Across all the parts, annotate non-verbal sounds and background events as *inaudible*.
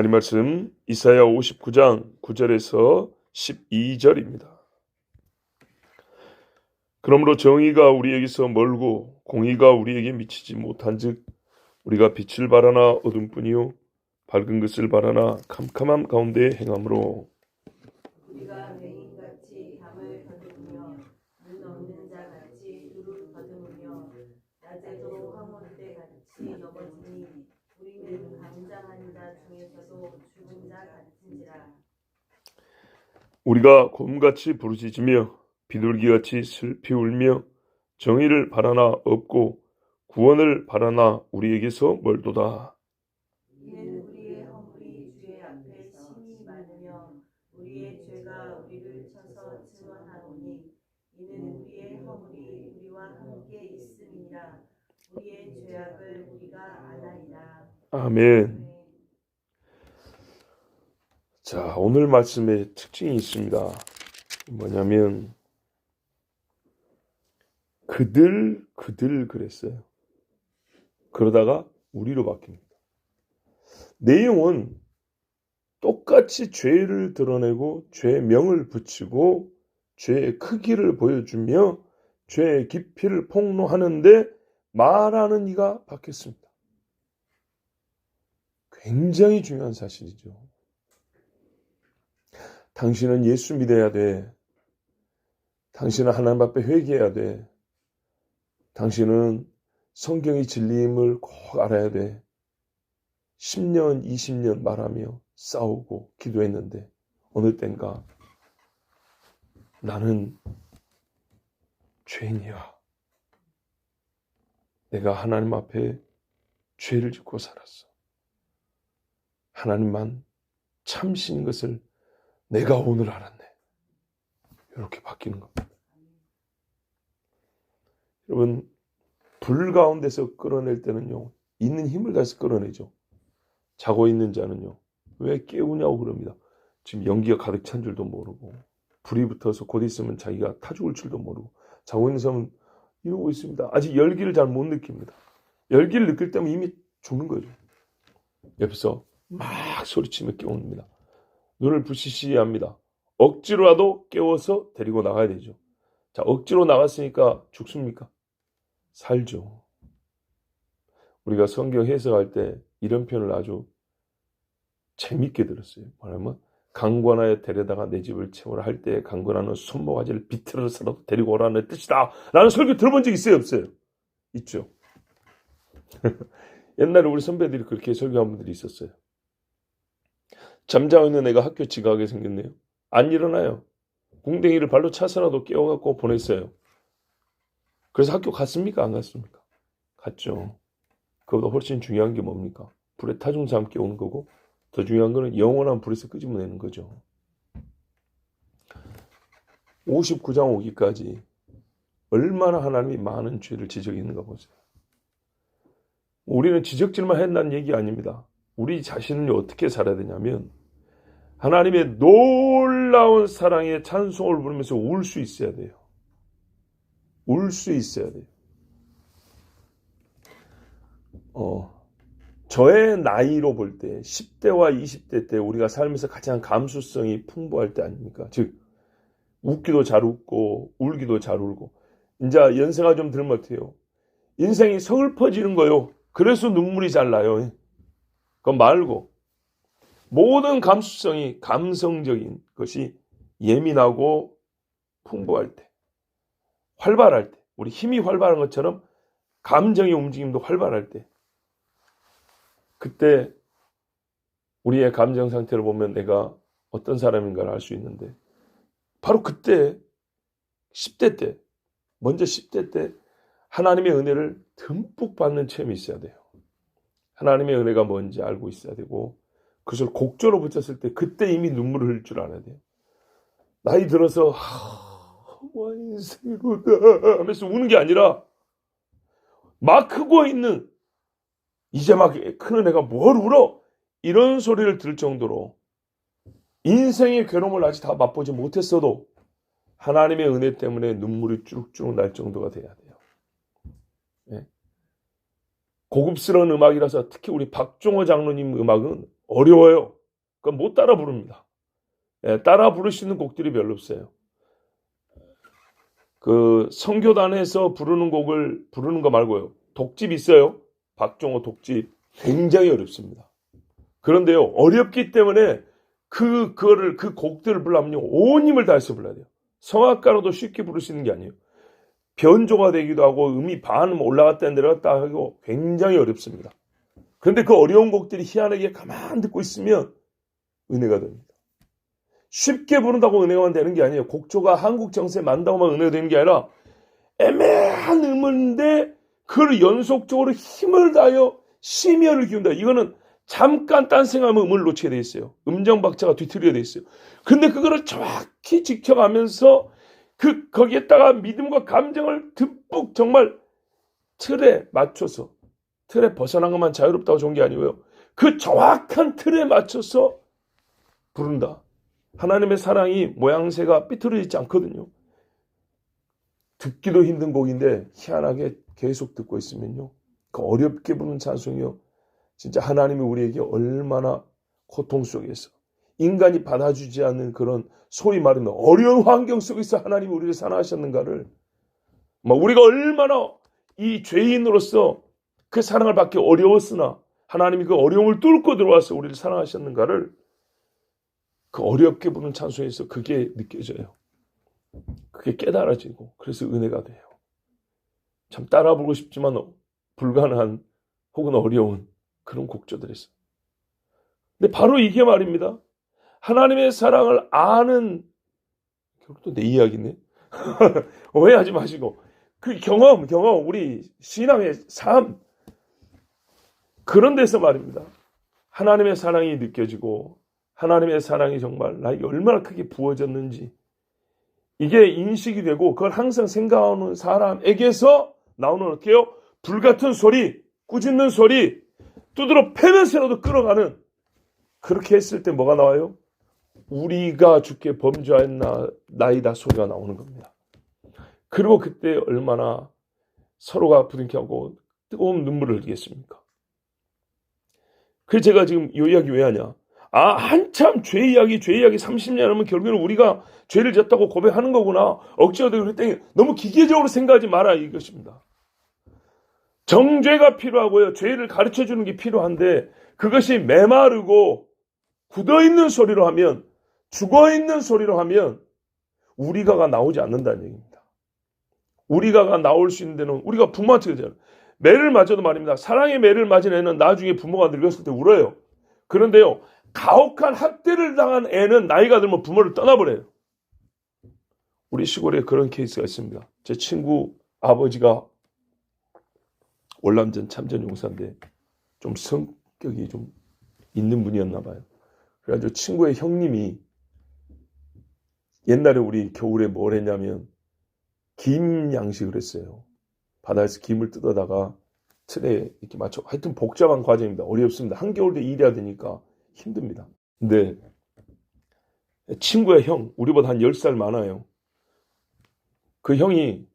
하나님 말씀 이사야 59장 9절에서 12절입니다. 그러므로 정의가 우리에게서 멀고 공의가 우리에게 미치지 못한즉 우리가 빛을 바라나 어둠뿐이요 밝은 것을 바라나 캄캄함 가운데 행함으로 우리가 맹인같이 담을 더듬으며 눈 없는 자같이 두루 더듬으며 낮에도 황홀대 같이 넘어지니 우리는 감장한 자 중에서도 죽은 자 같은지라 우리가 곰같이 부르짖으며 비둘기같이 슬피 울며 정의를 바라나 없고 구원을 바라나 우리에게서 멀도다. 아멘. 자, 오늘 말씀에 특징이 있습니다. 뭐냐면 그들 그들 그랬어요. 그러다가 우리로 바뀝니다. 내용은 똑같이 죄를 드러내고 죄명을 붙이고 죄의 크기를 보여주며 죄의 깊이를 폭로하는데 말하는 이가 바뀌었습니다. 굉장히 중요한 사실이죠. 당신은 예수 믿어야 돼. 당신은 하나님 앞에 회개해야 돼. 당신은 성경의 진리임을 꼭 알아야 돼. 10년, 20년 말하며 싸우고 기도했는데 어느 땐가 나는 죄인이야. 내가 하나님 앞에 죄를 짓고 살았어. 하나님만 참신 것을 내가 오늘 알았네. 이렇게 바뀌는 겁니다. 여러분, 불 가운데서 끌어낼 때는요, 있는 힘을 다해서 끌어내죠. 자고 있는 자는요, 왜 깨우냐고 그럽니다. 지금 연기가 가득 찬 줄도 모르고, 불이 붙어서 곧 있으면 자기가 타 죽을 줄도 모르고, 자고 있는 사람은 이러고 있습니다. 아직 열기를 잘 못 느낍니다. 열기를 느낄 때면 이미 죽는 거죠. 옆에서 막 소리치며 깨웁니다. 눈을 부시시 합니다. 억지로라도 깨워서 데리고 나가야 되죠. 자, 억지로 나갔으니까 죽습니까? 살죠. 우리가 성경 해석할 때 이런 표현을 아주 재밌게 들었어요. 뭐냐면 강권하여 데려다가 내 집을 채우라 할 때 강권하는 손모가지를 비틀어서라도 데리고 오라는 뜻이다. 라는 설교 들어본 적 있어요? 없어요? 있죠. *laughs* 옛날에 우리 선배들이 그렇게 설교한 분들이 있었어요. 잠자고 있는 애가 학교 지각하게 생겼네요. 안 일어나요. 궁뎅이를 발로 차서라도 깨워갖고 보냈어요. 그래서 학교 갔습니까? 안 갔습니까? 갔죠. 그보다 훨씬 중요한 게 뭡니까? 불에 타준 사람 깨우는 거고 더 중요한 거는 영원한 불에서 끄집어내는 거죠. 59장 오기까지 얼마나 하나님이 많은 죄를 지적했는가 보세요. 우리는 지적질만 했다는 얘기 아닙니다. 우리 자신을 어떻게 살아야 되냐면 하나님의 놀라운 사랑에 찬송을 부르면서 울 수 있어야 돼요. 울 수 있어야 돼요. 어, 저의 나이로 볼 때, 10대와 20대 때 우리가 살면서 가장 감수성이 풍부할 때 아닙니까? 즉, 웃기도 잘 웃고, 울기도 잘 울고. 이제 연세가 좀 들면 어때요? 인생이 서글퍼지는 거요. 그래서 눈물이 잘 나요. 그거 말고, 모든 감수성이 감성적인 것이 예민하고 풍부할 때, 활발할 때, 우리 힘이 활발한 것처럼 감정의 움직임도 활발할 때, 그때 우리의 감정 상태를 보면 내가 어떤 사람인가를 알 수 있는데, 바로 그때, 10대 때, 먼저 10대 때 하나님의 은혜를 듬뿍 받는 체험이 있어야 돼요. 하나님의 은혜가 뭔지 알고 있어야 되고, 그것을 곡조로 붙였을 때 그때 이미 눈물을 흘릴 줄 알아야 돼요. 나이 들어서 하, 와 인생이로다 하면서 우는 게 아니라 막 크고 있는 이제 막큰 애가 뭘 울어 이런 소리를 들을 정도로 인생의 괴로움을 아직 다 맛보지 못했어도 하나님의 은혜 때문에 눈물이 쭈룩쭈룩 날 정도가 돼야 돼요. 예? 고급스러운 음악이라서 특히 우리 박종호 장로님 음악은 어려워요. 그못 따라 부릅니다. 예, 따라 부를 수 있는 곡들이 별로 없어요. 그 성교단에서 부르는 곡을 부르는 거 말고요. 독집 있어요. 박종호 독집 굉장히 어렵습니다. 그런데요 어렵기 때문에 그 그거를 그 곡들을 부르려면요 온 힘을 다해서 불러야 돼요. 성악가로도 쉽게 부를 수 있는 게 아니에요. 변조가 되기도 하고 음이 반 올라갔다 내려갔다 하고 굉장히 어렵습니다. 그런데 그 어려운 곡들이 희한하게 가만 듣고 있으면 은혜가 됩니다. 쉽게 부른다고 은혜가 되는 게 아니에요. 곡조가 한국 정세에 맞다고만 은혜가 되는 게 아니라 애매한 음인데 그걸 연속적으로 힘을 다하여 심혈을 기운다. 이거는 잠깐 딴생하면 음을 놓치게 돼 있어요. 음정 박자가 뒤틀리게 돼 있어요. 근데 그거를 정확히 지켜가면서 그 거기에다가 믿음과 감정을 듬뿍 정말 틀에 맞춰서 틀에 벗어난 것만 자유롭다고 좋은 게 아니고요. 그 정확한 틀에 맞춰서 부른다. 하나님의 사랑이 모양새가 삐뚤어지지 않거든요. 듣기도 힘든 곡인데 희한하게 계속 듣고 있으면요. 그 어렵게 부르는 찬송이요. 진짜 하나님이 우리에게 얼마나 고통 속에서 인간이 받아주지 않는 그런 소위 말하면 어려운 환경 속에서 하나님이 우리를 사랑하셨는가를 뭐 우리가 얼마나 이 죄인으로서 그 사랑을 받기 어려웠으나 하나님이 그 어려움을 뚫고 들어와서 우리를 사랑하셨는가를 그 어렵게 부르는 찬송에서 그게 느껴져요. 그게 깨달아지고 그래서 은혜가 돼요. 참 따라 부르고 싶지만 불가능한 혹은 어려운 그런 곡조들에서. 근데 바로 이게 말입니다. 하나님의 사랑을 아는 결국 또 내 이야기네. *laughs* 오해하지 마시고 그 경험, 경험, 우리 신앙의 삶 그런 데서 말입니다. 하나님의 사랑이 느껴지고 하나님의 사랑이 정말 나에게 얼마나 크게 부어졌는지 이게 인식이 되고 그걸 항상 생각하는 사람에게서 나오는 어때요? 불같은 소리, 꾸짖는 소리, 두드러 패면서라도 끌어가는 그렇게 했을 때 뭐가 나와요? 우리가 주께 범죄하였나이다 소리가 나오는 겁니다. 그리고 그때 얼마나 서로가 부둥켜하고 뜨거운 눈물을 흘리겠습니까? 그래서 제가 지금 이 이야기 왜 하냐? 아, 한참 죄 이야기, 죄 이야기 30년 하면 결국에는 우리가 죄를 졌다고 고백하는 거구나. 되고 그랬더니 너무 기계적으로 생각하지 마라 이것입니다. 정죄가 필요하고요. 죄를 가르쳐 주는 게 필요한데 그것이 메마르고 굳어 있는 소리로 하면 죽어 있는 소리로 하면 우리가가 나오지 않는다는 얘기입니다. 우리가가 나올 수 있는 데는 우리가 부모한테 그러잖아요. 매를 맞아도 말입니다. 사랑의 매를 맞은 애는 나중에 부모가 늙었을 때 울어요. 그런데요. 가혹한 학대를 당한 애는 나이가 들면 부모를 떠나버려요. 우리 시골에 그런 케이스가 있습니다. 제 친구 아버지가 월남전 참전 용사인데 좀 성격이 좀 있는 분이었나 봐요. 그래가지고 친구의 형님이 옛날에 우리 겨울에 뭘 했냐면 김 양식을 했어요. 바다에서 김을 뜯어다가 틀에 이렇게 맞춰 하여튼 복잡한 과정입니다. 어렵습니다. 한겨울도 일해야 되니까 힘듭니다. 근데 친구의 형, 우리보다 한 10살 많아요. 그 형이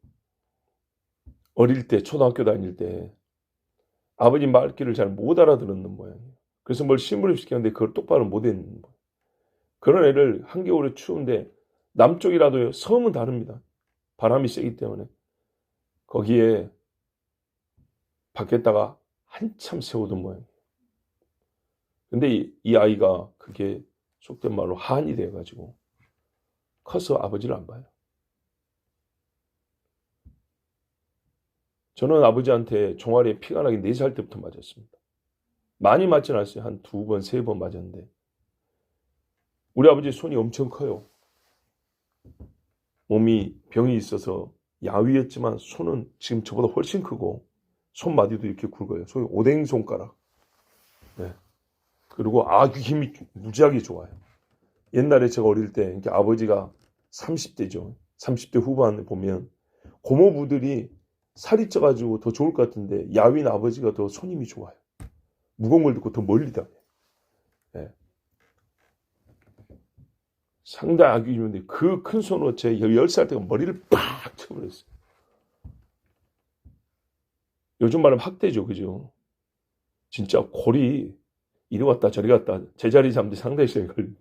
어릴 때, 초등학교 다닐 때 아버지 말귀를 잘 못 알아들었는 모양이에요. 그래서 뭘 심부름 시켰는데 그걸 똑바로 못 했는 거예요. 그런 애를 한겨울에 추운데 남쪽이라도요, 섬은 다릅니다. 바람이 세기 때문에. 거기에 밖에다가 한참 세우던 모양이에요. 근데 이, 이 아이가 그게 속된 말로 한이 돼가지고 커서 아버지를 안 봐요. 저는 아버지한테 종아리에 피가 나기 4살 때부터 맞았습니다. 많이 맞진 않았어요. 한 두 번, 세 번 맞았는데. 우리 아버지 손이 엄청 커요. 몸이 병이 있어서 야위였지만 손은 지금 저보다 훨씬 크고 손마디도 이렇게 굵어요. 소위 오뎅 손가락. 네. 그리고 아주 힘이 무지하게 좋아요. 옛날에 제가 어릴 때 이렇게 아버지가 30대죠. 30대 후반에 보면 고모부들이 살이 쪄가지고 더 좋을 것 같은데 야윈 아버지가 더 손힘이 좋아요. 무거운 걸 듣고 더 멀리 다녀요. 네. 상당히 아기 좋은데 그 큰 손으로 제 10살 때가 머리를 팍 쳐버렸어요. 요즘 말하면 학대죠. 그죠? 진짜 골이 이리 왔다 저리 갔다 제자리 잡는데 상당히 시간이 걸립니다.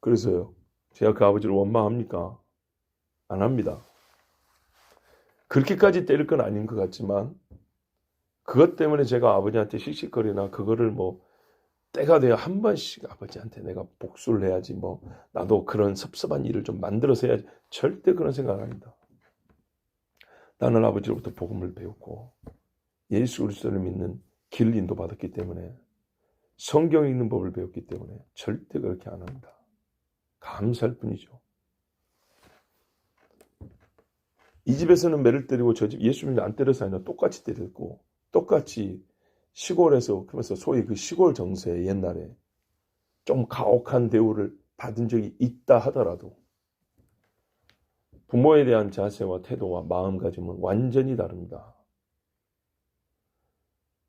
그래서요. 제가 그 아버지를 원망합니까? 안 합니다. 그렇게까지 때릴 건 아닌 것 같지만 그것 때문에 제가 아버지한테 씩씩거리나 그거를 뭐 때가 돼야 한 번씩 아버지한테 내가 복수를 해야지 뭐 나도 그런 섭섭한 일을 좀 만들어서 해야지 절대 그런 생각 안 합니다. 나는 아버지로부터 복음을 배웠고 예수 그리스도를 믿는 길 인도 받았기 때문에 성경 읽는 법을 배웠기 때문에 절대 그렇게 안 합니다. 감사할 뿐이죠. 이 집에서는 매를 때리고 저 집 예수님이 안 때려서 아니라 똑같이 때렸고 똑같이 시골에서 그러면서 소위 그 시골 정세 옛날에 좀 가혹한 대우를 받은 적이 있다 하더라도 부모에 대한 자세와 태도와 마음가짐은 완전히 다릅니다.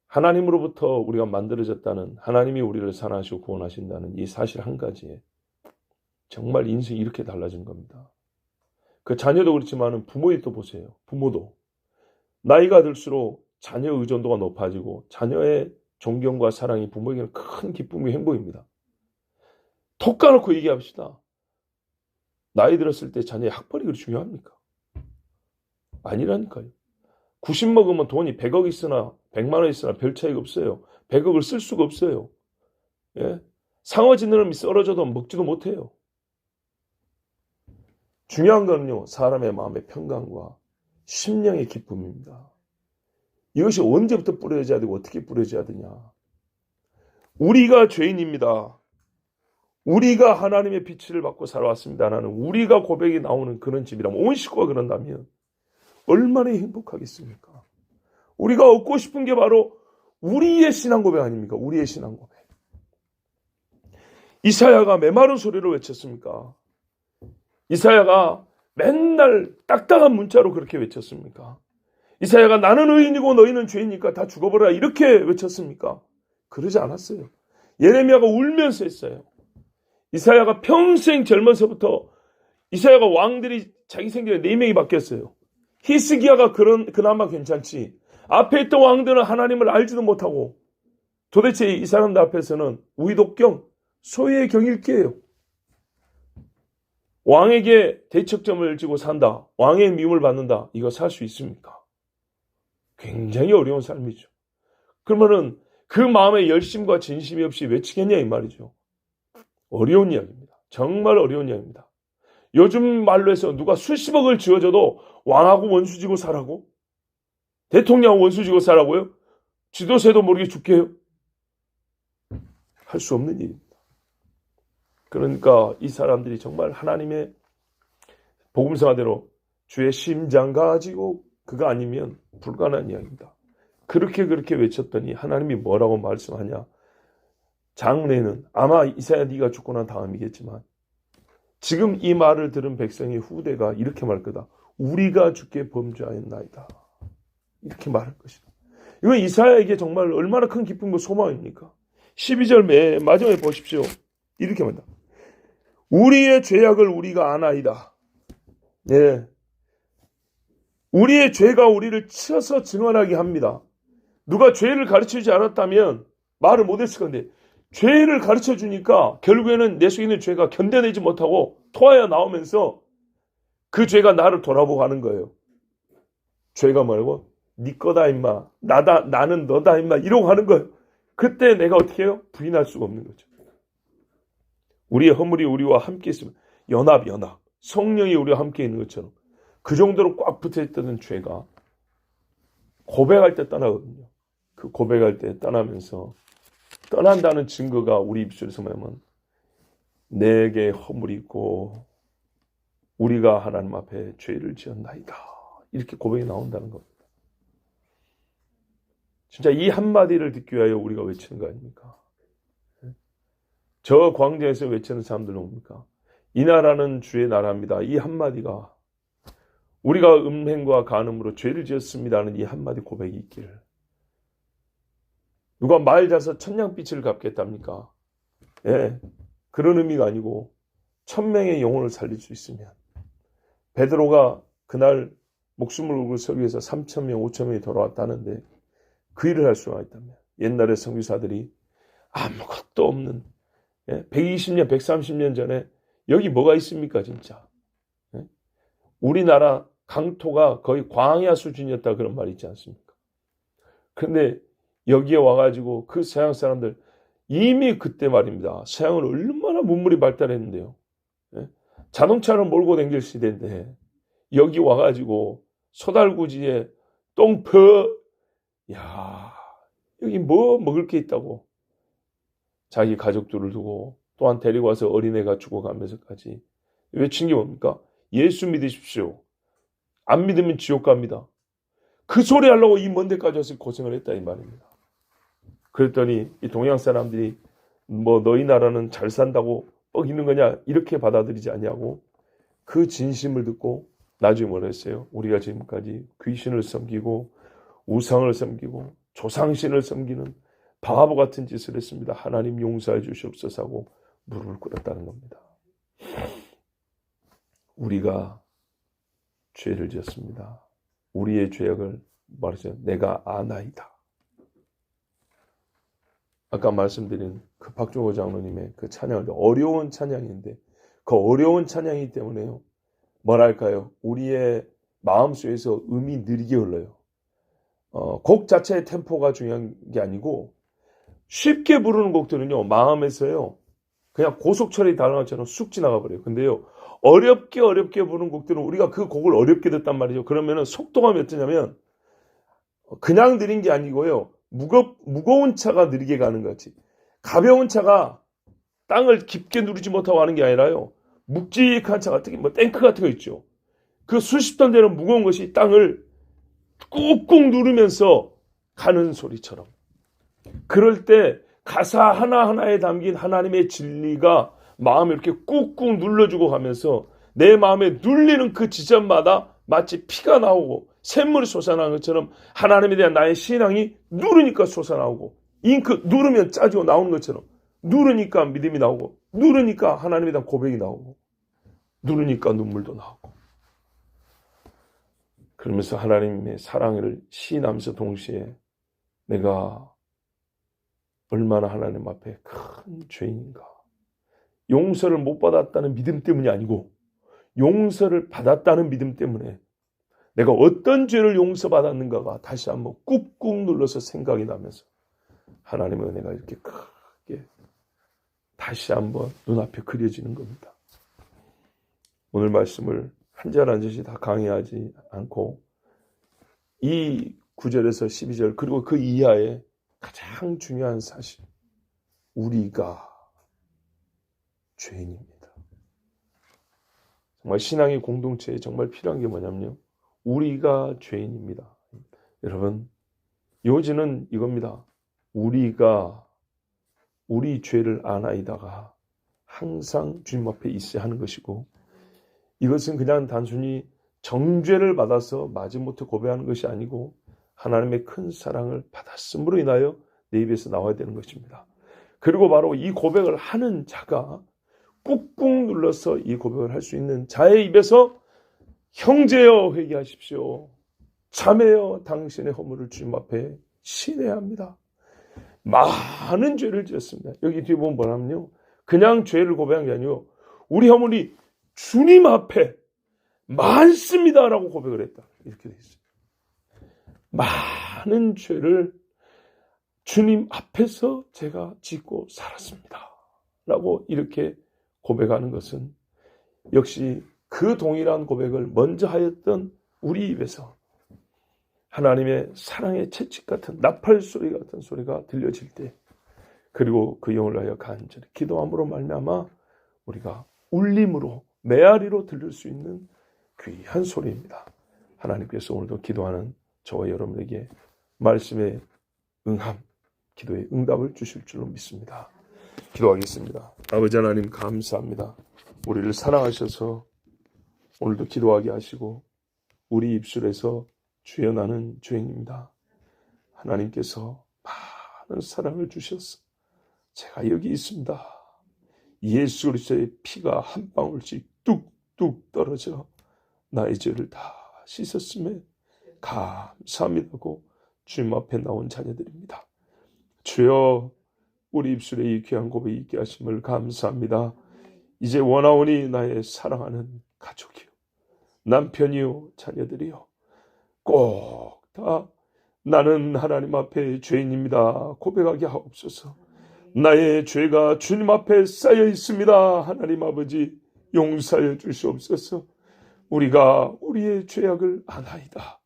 하나님으로부터 우리가 만들어졌다는 하나님이 우리를 사랑하시고 구원하신다는 이 사실 한 가지에 정말 인생이 이렇게 달라진 겁니다. 그 자녀도 그렇지만 부모의 또 보세요. 부모도 나이가 들수록 자녀 의존도가 높아지고 자녀의 존경과 사랑이 부모에게는 큰 기쁨이 행복입니다. 톡 까놓고 얘기합시다. 나이 들었을 때 자녀의 학벌이 그리 중요합니까? 아니라니까요. 90 먹으면 돈이 100억 있으나 100만 원 있으나 별 차이가 없어요. 100억을 쓸 수가 없어요. 예? 상어 지느러미 썰어져도 먹지도 못해요. 중요한 거는요, 사람의 마음의 평강과 심령의 기쁨입니다. 이것이 언제부터 뿌려져야 되고 어떻게 뿌려져야 되냐. 우리가 죄인입니다. 우리가 하나님의 빛을 받고 살아왔습니다라는 우리가 고백이 나오는 그런 집이라면 온 식구가 그런다면 얼마나 행복하겠습니까? 우리가 얻고 싶은 게 바로 우리의 신앙 고백 아닙니까? 우리의 신앙 고백. 이사야가 메마른 소리로 외쳤습니까? 이사야가 맨날 딱딱한 문자로 그렇게 외쳤습니까? 이사야가 나는 의인이고 너희는 죄인이니까 다 죽어버려라 이렇게 외쳤습니까? 그러지 않았어요. 예레미야가 울면서 했어요. 이사야가 평생 젊어서부터 이사야가 왕들이 자기 생전에 네 명이 바뀌었어요. 히스기야가 그런 그나마 괜찮지. 앞에 있던 왕들은 하나님을 알지도 못하고 도대체 이 사람들 앞에서는 우이독경 소유의 경일기예요. 왕에게 대척점을 지고 산다. 왕의 미움을 받는다. 이거 살 수 있습니까? 굉장히 어려운 삶이죠. 그러면은 그 마음에 열심과 진심이 없이 외치겠냐 이 말이죠. 어려운 이야기입니다. 정말 어려운 이야기입니다. 요즘 말로 해서 누가 수십억을 지어줘도 왕하고 원수지고 사라고? 대통령하고 원수지고 사라고요? 지도세도 모르게 죽게요? 할 수 없는 일입니다. 그러니까 이 사람들이 정말 하나님의 복음성화대로 주의 심장 가지고 그가 아니면 불가능한 이야기입니다. 그렇게 그렇게 외쳤더니 하나님이 뭐라고 말씀하냐? 장래는 아마 이사야 네가 죽고 난 다음이겠지만 지금 이 말을 들은 백성의 후대가 이렇게 말 거다. 우리가 주께 범죄하였나이다. 이렇게 말할 것이다. 이건 이사야에게 정말 얼마나 큰 기쁨과 소망입니까? 12절 매 마지막에 보십시오. 이렇게 말한다. 우리의 죄악을 우리가 아나이다. 예. 우리의 죄가 우리를 치어서 증언하게 합니다. 누가 죄를 가르치지 않았다면 말을 못했을 건데 죄를 가르쳐 주니까 결국에는 내 속에 있는 죄가 견뎌내지 못하고 토하여 나오면서 그 죄가 나를 돌아보고 하는 거예요. 죄가 뭐라고? 네 거다 임마. 나다 나는 너다 임마. 이러고 하는 거예요. 그때 내가 어떻게 해요? 부인할 수가 없는 거죠. 우리의 허물이 우리와 함께 있으면 연합 연합. 성령이 우리와 함께 있는 것처럼 그 정도로 꽉 붙어 있던 죄가 고백할 때 떠나거든요. 그 고백할 때 떠나면서 떠난다는 증거가 우리 입술에서 뭐냐면 내게 허물이 있고 우리가 하나님 앞에 죄를 지었나이다. 이렇게 고백이 나온다는 겁니다. 진짜 이 한마디를 듣기 위하여 우리가 외치는 거 아닙니까? 저 광장에서 외치는 사람들은 뭡니까? 이 나라는 주의 나라입니다. 이 한마디가 우리가 음행과 간음으로 죄를 지었습니다는 이 한마디 고백이 있기를 누가 말 자서 천냥빛을 갚겠답니까? 예, 그런 의미가 아니고 천명의 영혼을 살릴 수 있으면 베드로가 그날 목숨을 걸고 서기 위해서 3천 명, 5천 명이 돌아왔다는데 그 일을 할 수가 있다면 옛날에 성교사들이 아무것도 없는 예? 120년, 130년 전에 여기 뭐가 있습니까, 진짜? 예? 우리나라 강토가 거의 광야 수준이었다 그런 말이 있지 않습니까? 근데 여기에 와가지고 그 서양 사람들 이미 그때 말입니다. 서양은 얼마나 문물이 발달했는데요. 예? 자동차를 몰고 다닐 시대인데 여기 와가지고 소달구지에 똥퍼 야 여기 뭐 먹을 게 있다고 자기 가족들을 두고 또한 데리고 와서 어린애가 죽어가면서까지 외친 게 뭡니까? 예수 믿으십시오. 안 믿으면 지옥 갑니다. 그 소리 하려고 이 먼 데까지 와서 고생을 했다 이 말입니다. 그랬더니 이 동양 사람들이 뭐 너희 나라는 잘 산다고 뻐기는 거냐 이렇게 받아들이지 아니하고 그 진심을 듣고 나중에 뭐라 했어요? 우리가 지금까지 귀신을 섬기고 우상을 섬기고 조상신을 섬기는 바보 같은 짓을 했습니다. 하나님 용서해 주시옵소서 하고 무릎을 꿇었다는 겁니다. 우리가 죄를 지었습니다. 우리의 죄악을 말하세요. 내가 아나이다. 아까 말씀드린 그 박종호 장로님의 그 찬양을 어려운 찬양인데 그 어려운 찬양이기 때문에요. 뭐랄까요? 우리의 마음속에서 음이 느리게 흘러요. 어, 곡 자체의 템포가 중요한 게 아니고 쉽게 부르는 곡들은요. 마음에서요. 그냥 고속철이 것처럼 쑥 지나가 버려요. 근데요. 어렵게 어렵게 부르는 곡들은 우리가 그 곡을 어렵게 듣단 말이죠. 그러면은 속도가 몇 도냐면 그냥 느린 게 아니고요. 무겁, 무거운 차가 느리게 가는 거지. 가벼운 차가 땅을 깊게 누르지 못하고 하는 게 아니라요. 묵직한 차가 특히 뭐 탱크 같은 거 있죠. 그 수십 톤 되는 무거운 것이 땅을 꾹꾹 누르면서 가는 소리처럼. 그럴 때 가사 하나하나에 담긴 하나님의 진리가 마음을 이렇게 꾹꾹 눌러주고 가면서 내 마음에 눌리는 그 지점마다 마치 피가 나오고 샘물이 솟아나는 것처럼 하나님에 대한 나의 신앙이 누르니까 솟아나오고 잉크 누르면 짜지고 나오는 것처럼 누르니까 믿음이 나오고 누르니까 하나님에 대한 고백이 나오고 누르니까 눈물도 나오고. 그러면서 하나님의 사랑을 시인하면서 동시에 내가 얼마나 하나님 앞에 큰 죄인인가 용서를 못 받았다는 믿음 때문이 아니고 용서를 받았다는 믿음 때문에 내가 어떤 죄를 용서받았는가가 다시 한번 꾹꾹 눌러서 생각이 나면서 하나님의 은혜가 이렇게 크게 다시 한번 눈앞에 그려지는 겁니다. 오늘 말씀을 한절한 절씩 다 강의하지 않고 이 9절에서 12절 그리고 그 이하에 가장 중요한 사실 우리가 죄인입니다. 정말 신앙의 공동체에 정말 필요한 게 뭐냐면요. 우리가 죄인입니다. 여러분, 요지는 이겁니다. 우리가 우리 죄를 아나이다가 항상 주님 앞에 있어야 하는 것이고 이것은 그냥 단순히 정죄를 받아서 마지못해 고백하는 것이 아니고 하나님의 큰 사랑을 받았음으로 인하여 내 입에서 나와야 되는 것입니다. 그리고 바로 이 고백을 하는 자가 꾹꾹 눌러서 이 고백을 할 수 있는 자의 입에서 형제여 회개하십시오. 자매여 당신의 허물을 주님 앞에 신해야 합니다. 많은 죄를 지었습니다. 여기 뒤에 보면 뭐냐면요. 그냥 죄를 고백한 게 아니고 우리 허물이 주님 앞에 많습니다라고 고백을 했다. 이렇게 돼 있어요. 많은 죄를 주님 앞에서 제가 짓고 살았습니다. 라고 이렇게 고백하는 것은 역시 그 동일한 고백을 먼저 하였던 우리 입에서 하나님의 사랑의 채찍 같은 나팔 소리 같은 소리가 들려질 때 그리고 그 영을 하여 간절히 기도함으로 말미암아 우리가 울림으로 메아리로 들릴 수 있는 귀한 소리입니다. 하나님께서 오늘도 기도하는 저와 여러분에게 말씀의 응함, 기도의 응답을 주실 줄로 믿습니다. 기도하겠습니다. 아버지 하나님 감사합니다. 우리를 사랑하셔서 오늘도 기도하게 하시고 우리 입술에서 주여 나는 죄인입니다. 하나님께서 많은 사랑을 주셔서 제가 여기 있습니다. 예수 그리스도의 피가 한 방울씩 뚝뚝 떨어져 나의 죄를 다 씻었음에 감사합니다고 주님 앞에 나온 자녀들입니다. 주여 우리 입술에 이 귀한 고백이 있게 하심을 감사합니다. 이제 원하오니 나의 사랑하는 가족이요 남편이요 자녀들이요 꼭 다 나는 하나님 앞에 죄인입니다. 고백하게 하옵소서. 나의 죄가 주님 앞에 쌓여 있습니다. 하나님 아버지 용서해 주시옵소서. 우리가 우리의 죄악을 아나이다.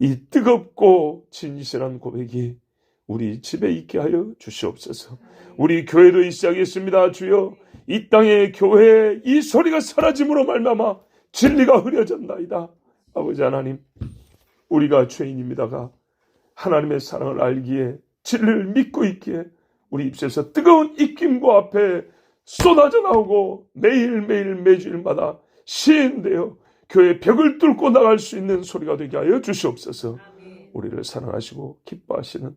이 뜨겁고 진실한 고백이 우리 집에 있게 하여 주시옵소서 우리 교회도 시작했습니다 주여 이 땅의 교회에 이 소리가 사라짐으로 말미암아 진리가 흐려졌나이다. 아버지 하나님, 우리가 죄인입니다가 하나님의 사랑을 알기에 진리를 믿고 있기에 우리 입술에서 뜨거운 입김과 앞에 쏟아져 나오고 매일매일 매주일마다 시인되어 교회 벽을 뚫고 나갈 수 있는 소리가 되게 하여 주시옵소서. 우리를 사랑하시고 기뻐하시는